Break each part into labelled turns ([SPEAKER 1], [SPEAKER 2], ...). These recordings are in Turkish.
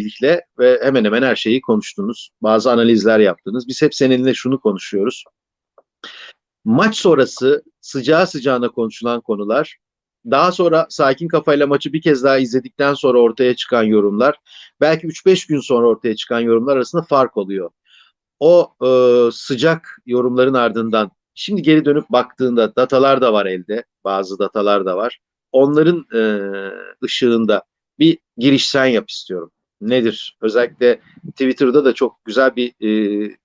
[SPEAKER 1] Melih'le ve hemen hemen her şeyi konuştunuz. Bazı analizler yaptınız. Biz hep seninle şunu konuşuyoruz. Maç sonrası sıcağı sıcağına konuşulan konular, daha sonra sakin kafayla maçı bir kez daha izledikten sonra ortaya çıkan yorumlar, belki 3-5 gün sonra ortaya çıkan yorumlar arasında fark oluyor. O e, sıcak yorumların ardından şimdi geri dönüp baktığında datalar da var elde, bazı datalar da var. Onların e, ışığında bir giriş sen yap istiyorum. Nedir? Özellikle Twitter'da da çok güzel bir e,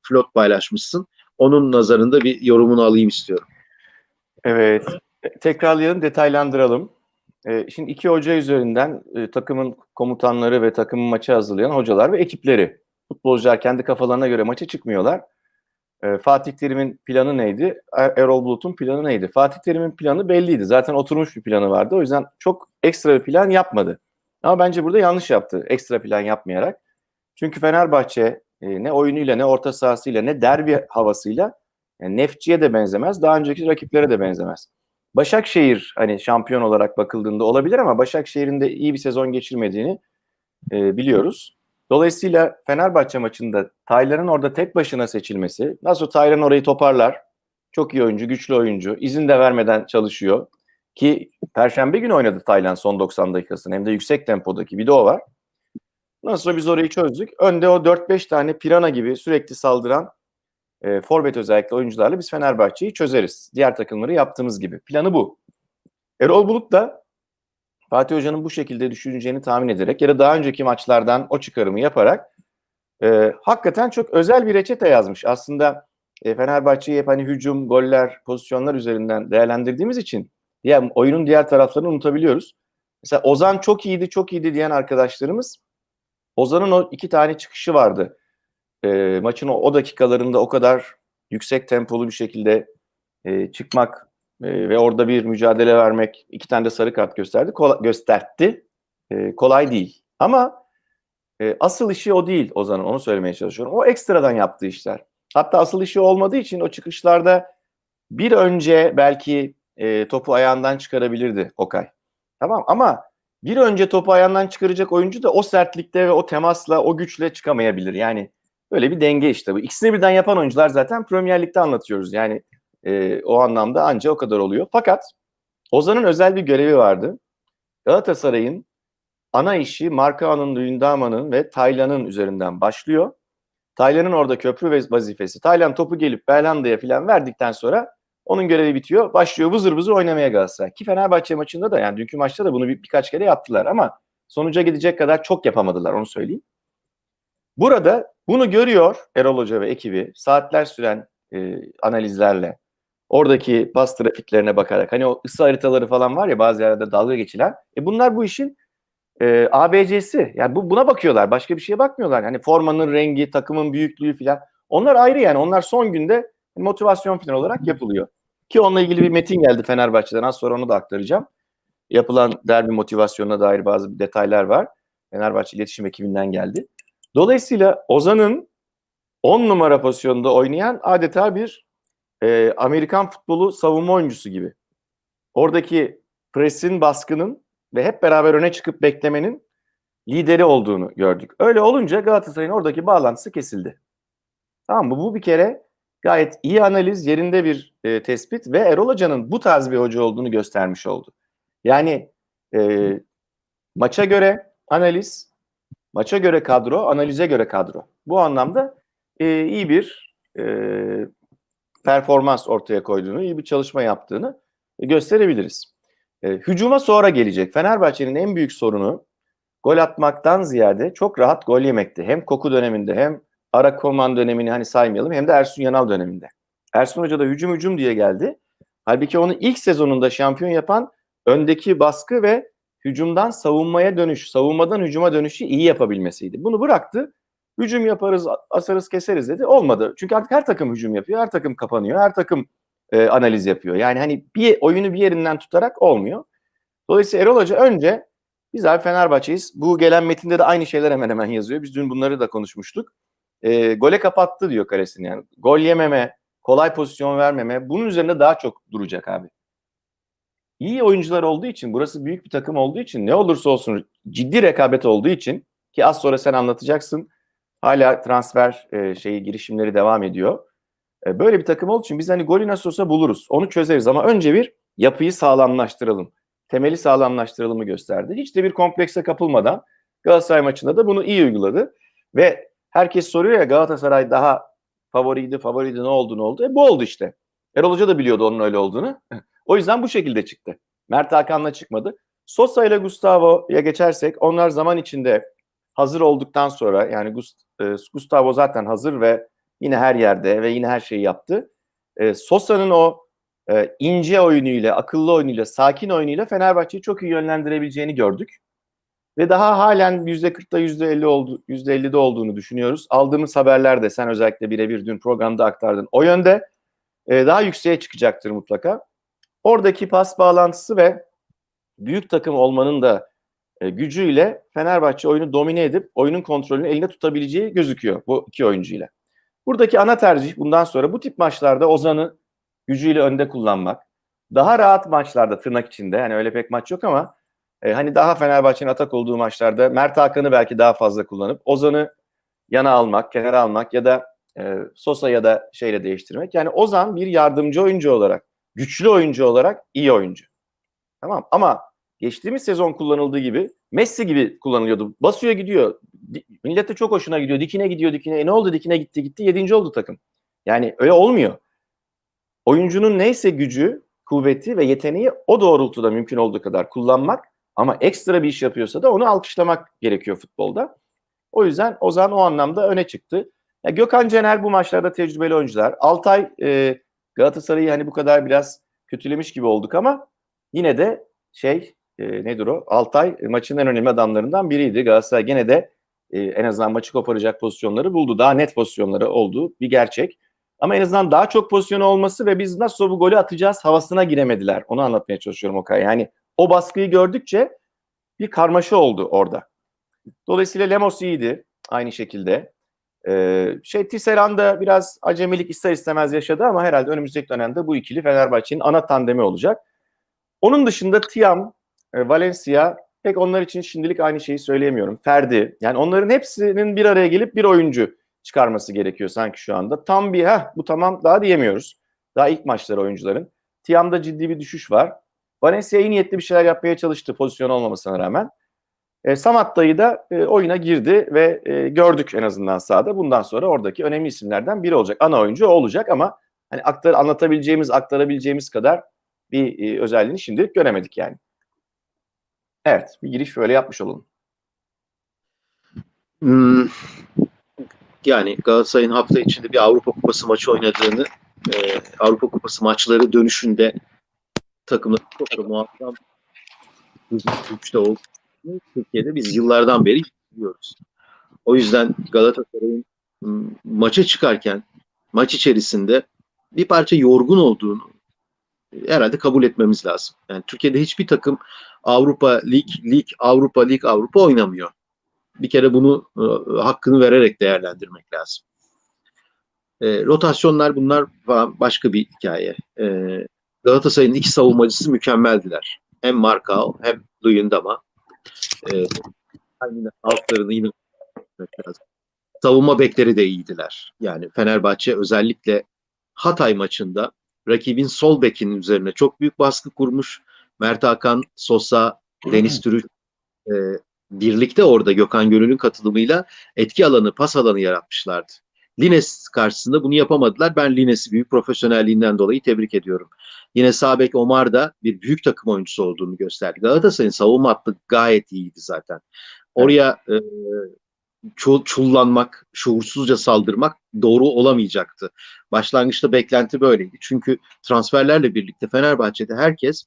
[SPEAKER 1] flot paylaşmışsın. Onun nazarında bir yorumunu alayım istiyorum.
[SPEAKER 2] Evet. Tekrarlayalım, detaylandıralım. Ee, şimdi iki hoca üzerinden e, takımın komutanları ve takımın maçı hazırlayan hocalar ve ekipleri. Futbolcular kendi kafalarına göre maça çıkmıyorlar. Ee, Fatih Terim'in planı neydi? Er- Erol Bulut'un planı neydi? Fatih Terim'in planı belliydi. Zaten oturmuş bir planı vardı. O yüzden çok ekstra bir plan yapmadı. Ama bence burada yanlış yaptı. Ekstra plan yapmayarak. Çünkü Fenerbahçe e, ne oyunuyla ne orta sahasıyla ne derbi havasıyla yani Nefçi'ye de benzemez. Daha önceki rakiplere de benzemez. Başakşehir hani şampiyon olarak bakıldığında olabilir ama Başakşehir'in de iyi bir sezon geçirmediğini e, biliyoruz. Dolayısıyla Fenerbahçe maçında Taylan'ın orada tek başına seçilmesi, nasıl Taylan orayı toparlar, çok iyi oyuncu, güçlü oyuncu, izin de vermeden çalışıyor. Ki Perşembe günü oynadı Taylan son 90 dakikasını hem de yüksek tempodaki video var. Nasıl biz orayı çözdük. Önde o 4-5 tane pirana gibi sürekli saldıran e, forvet özellikle oyuncularla biz Fenerbahçe'yi çözeriz. Diğer takımları yaptığımız gibi. Planı bu. Erol Bulut da Fatih Hoca'nın bu şekilde düşüneceğini tahmin ederek ya da daha önceki maçlardan o çıkarımı yaparak e, hakikaten çok özel bir reçete yazmış. Aslında e, Fenerbahçe'yi hep hani hücum, goller, pozisyonlar üzerinden değerlendirdiğimiz için diğer, oyunun diğer taraflarını unutabiliyoruz. Mesela Ozan çok iyiydi, çok iyiydi diyen arkadaşlarımız Ozan'ın o iki tane çıkışı vardı e, maçın o, o dakikalarında o kadar yüksek tempolu bir şekilde e, çıkmak e, ve orada bir mücadele vermek, iki tane de sarı kart gösterdi, kolay, gösterdi. E, kolay değil. Ama e, asıl işi o değil Ozan'ın, onu söylemeye çalışıyorum. O ekstradan yaptığı işler. Hatta asıl işi olmadığı için o çıkışlarda bir önce belki e, topu ayağından çıkarabilirdi Okay. Tamam ama bir önce topu ayağından çıkaracak oyuncu da o sertlikte ve o temasla, o güçle çıkamayabilir. Yani Böyle bir denge işte bu. İkisini birden yapan oyuncular zaten Premier Lig'de anlatıyoruz. Yani e, o anlamda anca o kadar oluyor. Fakat Ozan'ın özel bir görevi vardı. Galatasaray'ın ana işi Markao'nun, Luyendama'nın ve Taylan'ın üzerinden başlıyor. Taylan'ın orada köprü vazifesi. Taylan topu gelip Belhanda'ya falan verdikten sonra onun görevi bitiyor. Başlıyor vızır vızır oynamaya Galatasaray. Ki Fenerbahçe maçında da yani dünkü maçta da bunu bir, birkaç kere yaptılar ama sonuca gidecek kadar çok yapamadılar onu söyleyeyim. Burada bunu görüyor Erol Hoca ve ekibi saatler süren e, analizlerle. Oradaki pas trafiklerine bakarak hani o ısı haritaları falan var ya bazı yerlerde dalga geçilen. E bunlar bu işin e, ABC'si yani bu buna bakıyorlar. Başka bir şeye bakmıyorlar. Hani formanın rengi takımın büyüklüğü falan onlar ayrı yani. Onlar son günde motivasyon final olarak yapılıyor ki onunla ilgili bir metin geldi Fenerbahçe'den az sonra onu da aktaracağım yapılan derbi motivasyonuna dair bazı detaylar var Fenerbahçe iletişim ekibinden geldi Dolayısıyla Ozan'ın 10 numara pozisyonda oynayan adeta bir e, Amerikan futbolu savunma oyuncusu gibi. Oradaki presin, baskının ve hep beraber öne çıkıp beklemenin lideri olduğunu gördük. Öyle olunca Galatasaray'ın oradaki bağlantısı kesildi. Tamam mı? Bu bir kere gayet iyi analiz, yerinde bir e, tespit ve Erol Hoca'nın bu tarz bir hoca olduğunu göstermiş oldu. Yani e, maça göre analiz, Maça göre kadro, analize göre kadro. Bu anlamda e, iyi bir e, performans ortaya koyduğunu, iyi bir çalışma yaptığını gösterebiliriz. E, hücuma sonra gelecek. Fenerbahçe'nin en büyük sorunu gol atmaktan ziyade çok rahat gol yemekti. Hem Koku döneminde hem Ara Koman dönemini hani saymayalım hem de Ersun Yanal döneminde. Ersun Hoca da hücum hücum diye geldi. Halbuki onu ilk sezonunda şampiyon yapan öndeki baskı ve hücumdan savunmaya dönüş, savunmadan hücuma dönüşü iyi yapabilmesiydi. Bunu bıraktı. Hücum yaparız, asarız, keseriz dedi. Olmadı. Çünkü artık her takım hücum yapıyor, her takım kapanıyor, her takım e, analiz yapıyor. Yani hani bir oyunu bir yerinden tutarak olmuyor. Dolayısıyla Erol Hoca önce biz abi Fenerbahçe'yiz. Bu gelen metinde de aynı şeyler hemen hemen yazıyor. Biz dün bunları da konuşmuştuk. E, gole kapattı diyor kalesini yani. Gol yememe, kolay pozisyon vermeme bunun üzerinde daha çok duracak abi iyi oyuncular olduğu için, burası büyük bir takım olduğu için, ne olursa olsun ciddi rekabet olduğu için ki az sonra sen anlatacaksın. Hala transfer e, şeyi girişimleri devam ediyor. E, böyle bir takım olduğu için biz hani golü nasıl olsa buluruz. Onu çözeriz ama önce bir yapıyı sağlamlaştıralım. Temeli sağlamlaştıralımı gösterdi. Hiç de bir komplekse kapılmadan Galatasaray maçında da bunu iyi uyguladı. Ve herkes soruyor ya Galatasaray daha favoriydi, favoriydi ne oldu ne oldu? E, bu oldu işte. Erol Hoca da biliyordu onun öyle olduğunu. o yüzden bu şekilde çıktı. Mert Hakan'la çıkmadı. Sosa ile Gustavo'ya geçersek onlar zaman içinde hazır olduktan sonra yani e, Gustavo zaten hazır ve yine her yerde ve yine her şeyi yaptı. E, Sosa'nın o e, ince oyunuyla, akıllı oyunuyla, sakin oyunuyla Fenerbahçe'yi çok iyi yönlendirebileceğini gördük. Ve daha halen %40'da %50 oldu, %50'de olduğunu düşünüyoruz. Aldığımız haberler de sen özellikle birebir dün programda aktardın. O yönde e, daha yükseğe çıkacaktır mutlaka. Oradaki pas bağlantısı ve büyük takım olmanın da e, gücüyle Fenerbahçe oyunu domine edip oyunun kontrolünü elinde tutabileceği gözüküyor bu iki oyuncuyla. Buradaki ana tercih bundan sonra bu tip maçlarda Ozan'ı gücüyle önde kullanmak. Daha rahat maçlarda tırnak içinde yani öyle pek maç yok ama e, hani daha Fenerbahçe'nin atak olduğu maçlarda Mert Hakan'ı belki daha fazla kullanıp Ozan'ı yana almak, kenara almak ya da e, Sosa ya da şeyle değiştirmek. Yani Ozan bir yardımcı oyuncu olarak, güçlü oyuncu olarak iyi oyuncu. Tamam ama geçtiğimiz sezon kullanıldığı gibi Messi gibi kullanılıyordu. Basıyor gidiyor. Millete çok hoşuna gidiyor. Dikine gidiyor dikine. E ne oldu dikine gitti gitti. Yedinci oldu takım. Yani öyle olmuyor. Oyuncunun neyse gücü, kuvveti ve yeteneği o doğrultuda mümkün olduğu kadar kullanmak ama ekstra bir iş yapıyorsa da onu alkışlamak gerekiyor futbolda. O yüzden Ozan o anlamda öne çıktı. Ya Gökhan Cener bu maçlarda tecrübeli oyuncular. Altay e, Galatasaray'ı hani bu kadar biraz kötülemiş gibi olduk ama yine de şey e, nedir o? Altay e, maçın en önemli adamlarından biriydi. Galatasaray gene de e, en azından maçı koparacak pozisyonları buldu. Daha net pozisyonları olduğu bir gerçek. Ama en azından daha çok pozisyonu olması ve biz nasıl bu golü atacağız havasına giremediler. Onu anlatmaya çalışıyorum Okay. Yani o baskıyı gördükçe bir karmaşa oldu orada. Dolayısıyla Lemos iyiydi aynı şekilde. Ee, şey Tisserand da biraz acemilik ister istemez yaşadı ama herhalde önümüzdeki dönemde bu ikili Fenerbahçe'nin ana tandemi olacak. Onun dışında Tiam, e, Valencia pek onlar için şimdilik aynı şeyi söyleyemiyorum. Ferdi yani onların hepsinin bir araya gelip bir oyuncu çıkarması gerekiyor sanki şu anda. Tam bir ha bu tamam daha diyemiyoruz. Daha ilk maçları oyuncuların. Tiam'da ciddi bir düşüş var. Valencia iyi niyetli bir şeyler yapmaya çalıştı pozisyon olmamasına rağmen. E, Samat dayı da e, oyuna girdi ve e, gördük en azından sahada. Bundan sonra oradaki önemli isimlerden biri olacak. Ana oyuncu o olacak ama hani aktar anlatabileceğimiz, aktarabileceğimiz kadar bir e, özelliğini şimdilik göremedik yani. Evet, bir giriş böyle yapmış olalım.
[SPEAKER 1] Hmm, yani Galatasaray'ın hafta içinde bir Avrupa Kupası maçı oynadığını, e, Avrupa Kupası maçları dönüşünde takımların çok da muazzam güçte olduğunu Türkiye'de biz yıllardan beri biliyoruz. O yüzden Galatasaray'ın maça çıkarken maç içerisinde bir parça yorgun olduğunu herhalde kabul etmemiz lazım. Yani Türkiye'de hiçbir takım Avrupa Lig, Lig, Avrupa Lig, Avrupa oynamıyor. Bir kere bunu e, hakkını vererek değerlendirmek lazım. E, rotasyonlar bunlar falan başka bir hikaye. E, Galatasaray'ın iki savunmacısı mükemmeldiler. Hem Markao hem Luyendama. E, aynı altlarını yine. Savunma bekleri de iyiydiler. Yani Fenerbahçe özellikle Hatay maçında rakibin sol bekinin üzerine çok büyük baskı kurmuş. Mert Hakan, Sosa, Deniz Türüç e, birlikte orada Gökhan Gönül'ün katılımıyla etki alanı, pas alanı yaratmışlardı. Lines karşısında bunu yapamadılar. Ben Lines'i büyük profesyonelliğinden dolayı tebrik ediyorum. Yine Sabek Omar da bir büyük takım oyuncusu olduğunu gösterdi. Galatasaray'ın savunma hattı gayet iyiydi zaten. Oraya e, çul, çullanmak, şuursuzca saldırmak doğru olamayacaktı. Başlangıçta beklenti böyleydi. Çünkü transferlerle birlikte Fenerbahçe'de herkes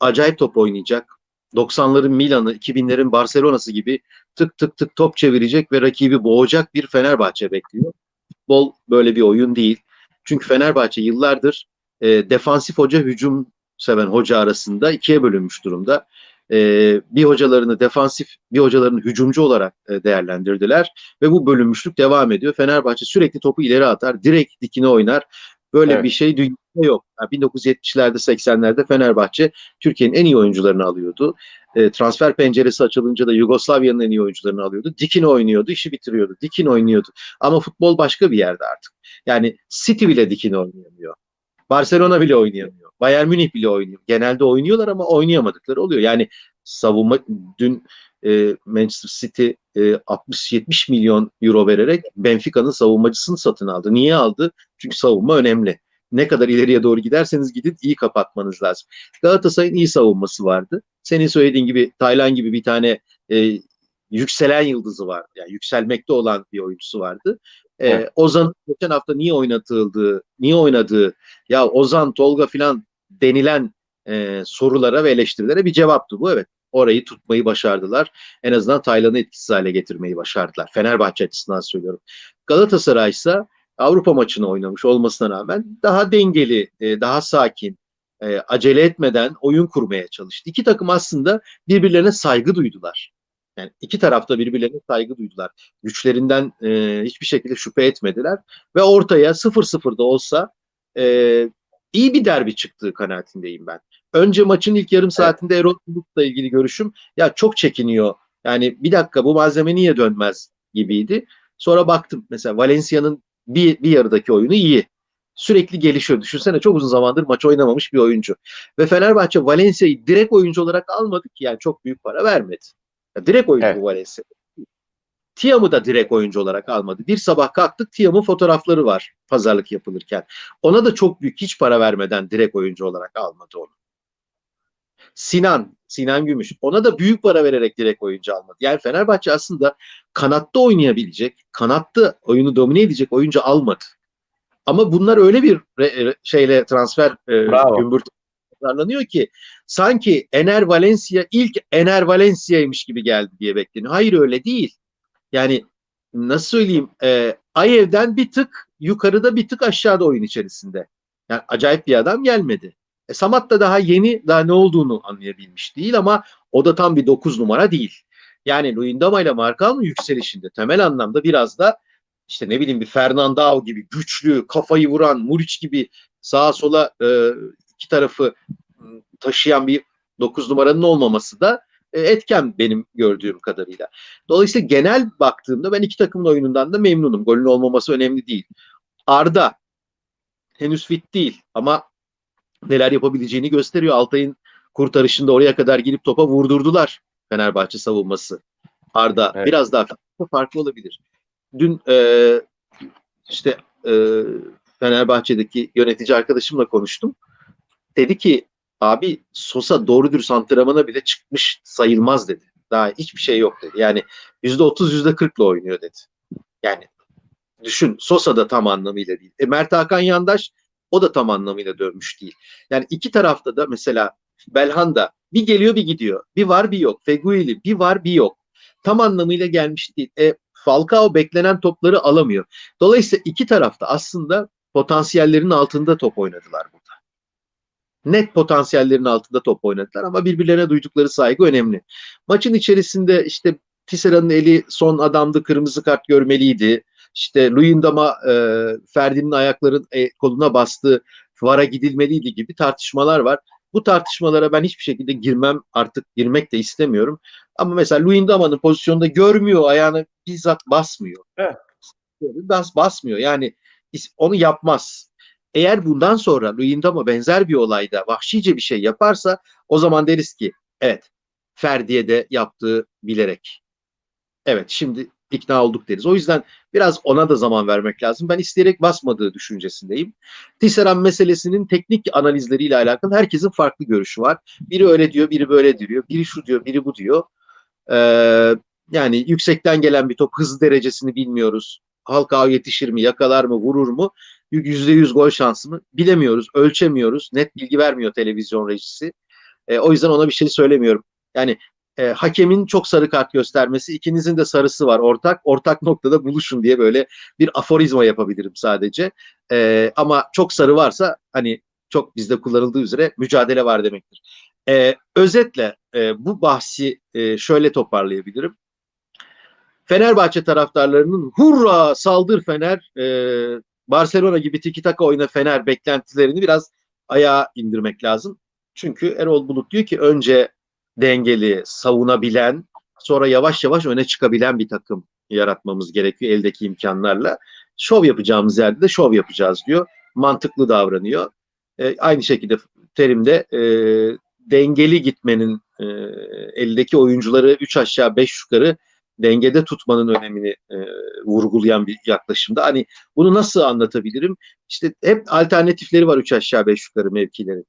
[SPEAKER 1] acayip top oynayacak. 90'ların Milan'ı, 2000'lerin Barcelona'sı gibi tık tık tık top çevirecek ve rakibi boğacak bir Fenerbahçe bekliyor. Futbol böyle bir oyun değil. Çünkü Fenerbahçe yıllardır e, defansif hoca hücum seven hoca arasında ikiye bölünmüş durumda. E, bir hocalarını defansif, bir hocalarını hücumcu olarak e, değerlendirdiler ve bu bölünmüşlük devam ediyor. Fenerbahçe sürekli topu ileri atar, direkt dikine oynar. Böyle
[SPEAKER 2] Evet.
[SPEAKER 1] bir şey dünyada yok. Yani 1970'lerde 80'lerde Fenerbahçe Türkiye'nin en iyi oyuncularını alıyordu. E, transfer penceresi açılınca da Yugoslavya'nın en iyi oyuncularını alıyordu. Dikin oynuyordu, işi bitiriyordu. Dikin oynuyordu. Ama futbol başka bir yerde artık. Yani City bile Dikin oynayamıyor. Barcelona bile oynayamıyor. Bayern Münih bile oynuyor. Genelde oynuyorlar ama oynayamadıkları oluyor. Yani savunma dün e, Manchester City e, 60-70 milyon euro vererek Benfica'nın savunmacısını satın aldı. Niye aldı? Çünkü savunma önemli. Ne kadar ileriye doğru giderseniz gidin iyi kapatmanız lazım. Galatasaray'ın iyi savunması vardı. Senin söylediğin gibi Taylan gibi bir tane e, yükselen yıldızı vardı. Yani yükselmekte olan bir oyuncusu vardı. E,
[SPEAKER 2] Evet.
[SPEAKER 1] Ozan geçen hafta niye oynatıldığı, niye oynadığı, ya Ozan, Tolga filan denilen e, sorulara ve eleştirilere bir cevaptı bu. Evet orayı tutmayı başardılar. En azından Taylan'ı etkisiz hale getirmeyi başardılar. Fenerbahçe açısından söylüyorum. Galatasaray ise Avrupa maçını oynamış olmasına rağmen daha dengeli, e, daha sakin, e, acele etmeden oyun kurmaya çalıştı. İki takım aslında birbirlerine saygı duydular. Yani iki tarafta birbirlerine saygı duydular. Güçlerinden e, hiçbir şekilde şüphe etmediler ve ortaya 0-0 da olsa e, iyi bir derbi çıktığı kanaatindeyim ben. Önce maçın ilk yarım saatinde Erol Bulut'la ilgili görüşüm ya çok çekiniyor. Yani bir dakika bu malzeme niye dönmez gibiydi. Sonra baktım mesela Valencia'nın bir, bir yarıdaki oyunu iyi. Sürekli gelişiyor. Düşünsene çok uzun zamandır maç oynamamış bir oyuncu. Ve Fenerbahçe Valencia'yı direkt oyuncu olarak almadı ki yani çok büyük para vermedi. Ya direkt oyuncu
[SPEAKER 2] Evet.
[SPEAKER 1] Valencia. Tiam'ı da direkt oyuncu olarak almadı. Bir sabah kalktık Tiam'ın fotoğrafları var pazarlık yapılırken. Ona da çok büyük hiç para vermeden direkt oyuncu olarak almadı onu. Sinan, Sinan Gümüş. Ona da büyük para vererek direkt oyuncu almadı. Yani Fenerbahçe aslında kanatta oynayabilecek, kanatta oyunu domine edecek oyuncu almadı. Ama bunlar öyle bir şeyle transfer e,
[SPEAKER 2] Bravo.
[SPEAKER 1] Gümbürtü tasarlanıyor ki sanki Ener Valencia ilk Ener Valencia'ymış gibi geldi diye bekleniyor. Hayır öyle değil. Yani nasıl söyleyeyim e, Ayev'den bir tık yukarıda bir tık aşağıda oyun içerisinde. Yani acayip bir adam gelmedi. E, Samat da daha yeni daha ne olduğunu anlayabilmiş değil ama o da tam bir 9 numara değil. Yani Luyendama ile Markan'ın yükselişinde temel anlamda biraz da işte ne bileyim bir Fernandao gibi güçlü, kafayı vuran, Muriç gibi sağa sola e, iki tarafı taşıyan bir 9 numaranın olmaması da e, etken benim gördüğüm kadarıyla. Dolayısıyla genel baktığımda ben iki takımın oyunundan da memnunum. Golün olmaması önemli değil. Arda henüz fit değil ama neler yapabileceğini gösteriyor. Altay'ın kurtarışında oraya kadar girip topa vurdurdular Fenerbahçe savunması. Arda
[SPEAKER 2] Evet.
[SPEAKER 1] biraz daha farklı olabilir. Dün e, işte e, Fenerbahçe'deki yönetici arkadaşımla konuştum. Dedi ki abi Sosa doğru dürüst antrenmana bile çıkmış sayılmaz dedi. Daha hiçbir şey yok dedi. Yani %30 %40'la oynuyor dedi. Yani düşün Sosa da tam anlamıyla değil. E, Mert Hakan Yandaş o da tam anlamıyla dönmüş değil. Yani iki tarafta da mesela Belhanda bir geliyor bir gidiyor. Bir var bir yok. Feguili bir var bir yok. Tam anlamıyla gelmiş değil. E, Falcao beklenen topları alamıyor. Dolayısıyla iki tarafta aslında potansiyellerin altında top oynadılar burada. Net potansiyellerin altında top oynadılar ama birbirlerine duydukları saygı önemli. Maçın içerisinde işte Tissera'nın eli son adamdı kırmızı kart görmeliydi. İşte Luyendama e, Ferdi'nin ayakların e, koluna bastığı VAR'a gidilmeliydi gibi tartışmalar var. Bu tartışmalara ben hiçbir şekilde girmem artık girmek de istemiyorum. Ama mesela Luyendama'nın pozisyonda görmüyor ayağını bizzat basmıyor.
[SPEAKER 2] Evet.
[SPEAKER 1] Bas, basmıyor yani onu yapmaz. Eğer bundan sonra Luyendama benzer bir olayda vahşice bir şey yaparsa o zaman deriz ki evet Ferdi'ye de yaptığı bilerek. Evet şimdi ikna olduk deriz. O yüzden biraz ona da zaman vermek lazım. Ben isteyerek basmadığı düşüncesindeyim. Tisserand meselesinin teknik analizleriyle alakalı herkesin farklı görüşü var. Biri öyle diyor, biri böyle diyor. Biri şu diyor, biri bu diyor. Ee, yani yüksekten gelen bir top hız derecesini bilmiyoruz. Halka yetişir mi, yakalar mı, vurur mu? Yüzde yüz gol şansı mı? Bilemiyoruz, ölçemiyoruz. Net bilgi vermiyor televizyon rejisi. Ee, o yüzden ona bir şey söylemiyorum. Yani e, hakemin çok sarı kart göstermesi, ikinizin de sarısı var ortak. Ortak noktada buluşun diye böyle bir aforizma yapabilirim sadece. E, ama çok sarı varsa hani çok bizde kullanıldığı üzere mücadele var demektir. E, özetle e, bu bahsi e, şöyle toparlayabilirim. Fenerbahçe taraftarlarının hurra saldır Fener e, Barcelona gibi tiki taka oyna Fener beklentilerini biraz ayağa indirmek lazım. Çünkü Erol Bulut diyor ki önce dengeli, savunabilen, sonra yavaş yavaş öne çıkabilen bir takım yaratmamız gerekiyor eldeki imkanlarla. Şov yapacağımız yerde de şov yapacağız diyor. Mantıklı davranıyor. E, aynı şekilde terimde e, dengeli gitmenin e, eldeki oyuncuları 3 aşağı 5 yukarı dengede tutmanın önemini e, vurgulayan bir yaklaşımda. Hani bunu nasıl anlatabilirim? İşte hep alternatifleri var 3 aşağı 5 yukarı mevkilerin.